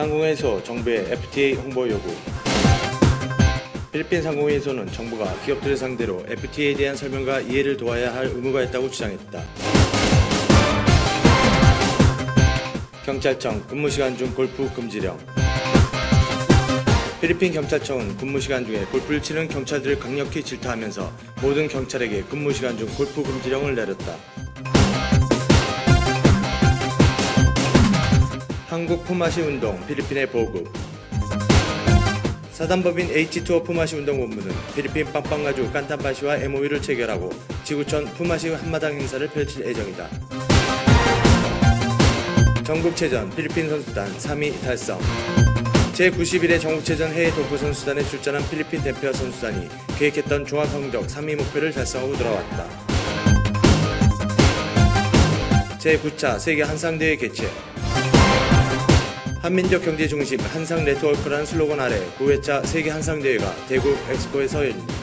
상공회의소 정부의 FTA 홍보 요구 필리핀 상공회의소는 정부가 기업들을 상대로 FTA에 대한 설명과 이해를 도와야 할 의무가 있다고 주장했다. 경찰청 근무시간 중 골프 금지령 필리핀 경찰청은 근무시간 중에 골프를 치는 경찰들을 강력히 질타하면서 모든 경찰에게 근무시간 중 골프 금지령을 내렸다. 한국 품앗이 운동 필리핀의 보급 사단법인 H2O 품앗이 운동 본부는 필리핀 빵빵가주 깐탄바시와 MOU를 체결하고 지구촌 품앗이 한마당 행사를 펼칠 예정이다. 전국체전 필리핀 선수단 3위 달성 제91회 전국체전 해외 도프 선수단에 출전한 필리핀 대표 선수단이 계획했던 종합 성적 3위 목표를 달성하고 돌아왔다. 제9차 세계 한상대회 개최 한민족 경제 중심 한상 네트워크라는 슬로건 아래 9회차 세계 한상대회가 대구 엑스포에서 열린다.